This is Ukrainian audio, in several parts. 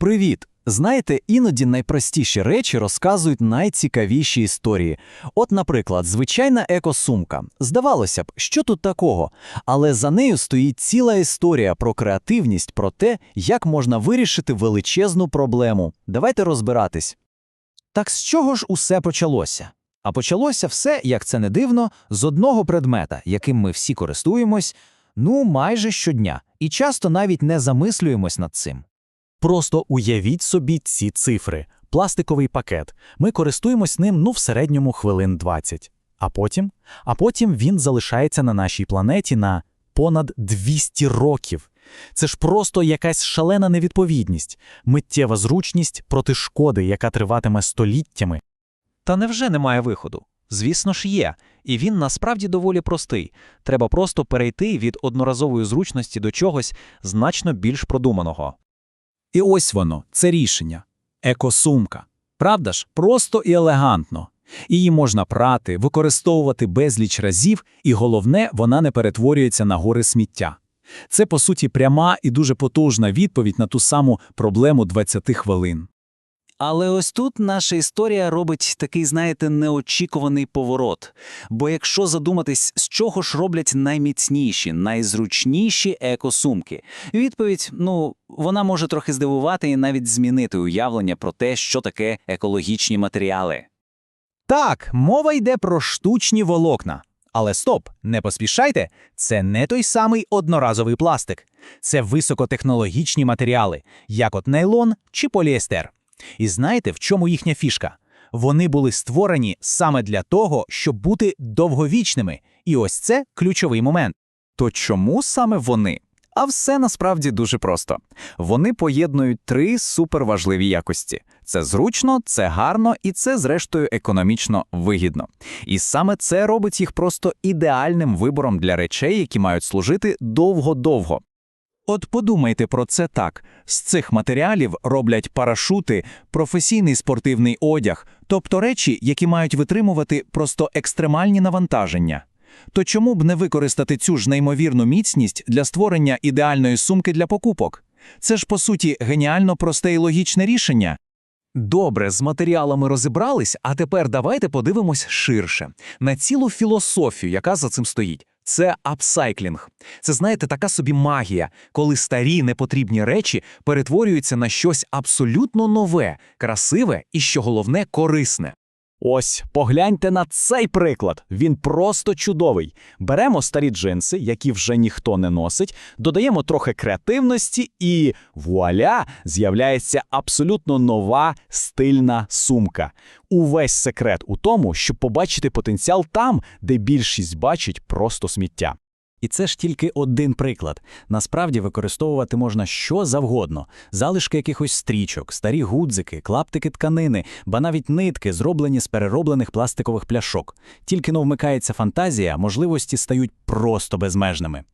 Привіт! Знаєте, іноді найпростіші речі розказують найцікавіші історії. От, наприклад, звичайна екосумка. Здавалося б, що тут такого? Але за нею стоїть ціла історія про креативність, про те, як можна вирішити величезну проблему. Давайте розбиратись. Так з чого ж усе почалося? А почалося все, як це не дивно, з одного предмета, яким ми всі користуємось, ну майже щодня, і часто навіть не замислюємось над цим. Просто уявіть собі ці цифри. Пластиковий пакет. Ми користуємось ним ну в середньому хвилин 20. А потім? А потім він залишається на нашій планеті на понад 200 років. Це ж просто якась шалена невідповідність, миттєва зручність проти шкоди, яка триватиме століттями. Та невже немає виходу? Звісно ж є, і він насправді доволі простий. Треба просто перейти від одноразової зручності до чогось значно більш продуманого. І ось воно, це рішення. Екосумка. Правда ж, просто і елегантно. Її можна прати, використовувати безліч разів, і головне, вона не перетворюється на гори сміття. Це, по суті, пряма і дуже потужна відповідь на ту саму проблему 20 хвилин. Але ось тут наша історія робить такий, знаєте, неочікуваний поворот. Бо якщо задуматись, з чого ж роблять найміцніші, найзручніші екосумки, відповідь, ну, вона може трохи здивувати і навіть змінити уявлення про те, що таке екологічні матеріали. Так, мова йде про штучні волокна. Але стоп, не поспішайте, це не той самий одноразовий пластик. Це високотехнологічні матеріали, як от нейлон чи поліестер. І знаєте, в чому їхня фішка? Вони були створені саме для того, щоб бути довговічними. І ось це ключовий момент. То чому саме вони? А все насправді дуже просто. Вони поєднують три суперважливі якості: це зручно, це гарно і це, зрештою, економічно вигідно. І саме це робить їх просто ідеальним вибором для речей, які мають служити довго-довго. От подумайте про це так: з цих матеріалів роблять парашути, професійний спортивний одяг, тобто речі, які мають витримувати просто екстремальні навантаження. То чому б не використати цю ж неймовірну міцність для створення ідеальної сумки для покупок? Це ж по суті геніально просте і логічне рішення. Добре, з матеріалами розібрались, а тепер давайте подивимось ширше на цілу філософію, яка за цим стоїть. Це апсайклінг. Це, знаєте, така собі магія, коли старі непотрібні речі перетворюються на щось абсолютно нове, красиве і, що головне, корисне. Ось, погляньте на цей приклад. Він просто чудовий. Беремо старі джинси, які вже ніхто не носить, додаємо трохи креативності, і вуаля, з'являється абсолютно нова стильна сумка. Увесь секрет у тому, щоб побачити потенціал там, де більшість бачить просто сміття. І це ж тільки один приклад. Насправді використовувати можна що завгодно: залишки якихось стрічок, старі гудзики, клаптики тканини, ба навіть нитки, зроблені з перероблених пластикових пляшок. Тільки но вмикається фантазія, можливості стають просто безмежними.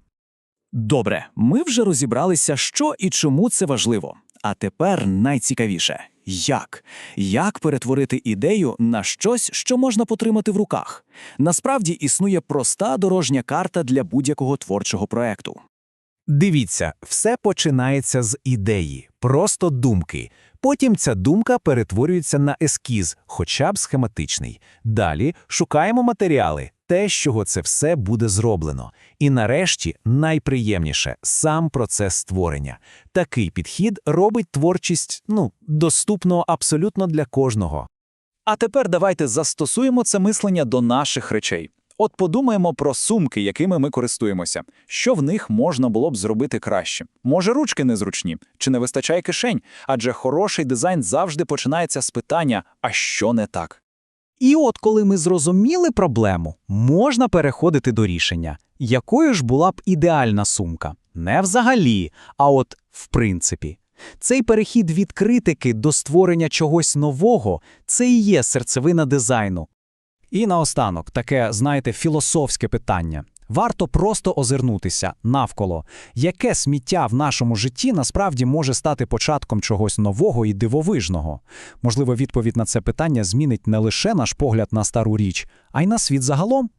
Добре, ми вже розібралися, що і чому це важливо. А тепер найцікавіше як? Як перетворити ідею на щось, що можна потримати в руках? Насправді існує проста дорожня карта для будь-якого творчого проекту. Дивіться, все починається з ідеї, просто думки. Потім ця думка перетворюється на ескіз, хоча б схематичний. Далі шукаємо матеріали, те, з чого це все буде зроблено. І нарешті, найприємніше сам процес створення. Такий підхід робить творчість ну, доступно абсолютно для кожного. А тепер давайте застосуємо це мислення до наших речей. От подумаємо про сумки, якими ми користуємося. Що в них можна було б зробити краще? Може, ручки незручні, чи не вистачає кишень? Адже хороший дизайн завжди починається з питання: а що не так? І от коли ми зрозуміли проблему, можна переходити до рішення, якою ж була б ідеальна сумка. Не взагалі, а от в принципі. Цей перехід від критики до створення чогось нового це і є серцевина дизайну. І наостанок таке, знаєте, філософське питання. Варто просто озирнутися навколо, яке сміття в нашому житті насправді може стати початком чогось нового і дивовижного. Можливо, відповідь на це питання змінить не лише наш погляд на стару річ, а й на світ загалом.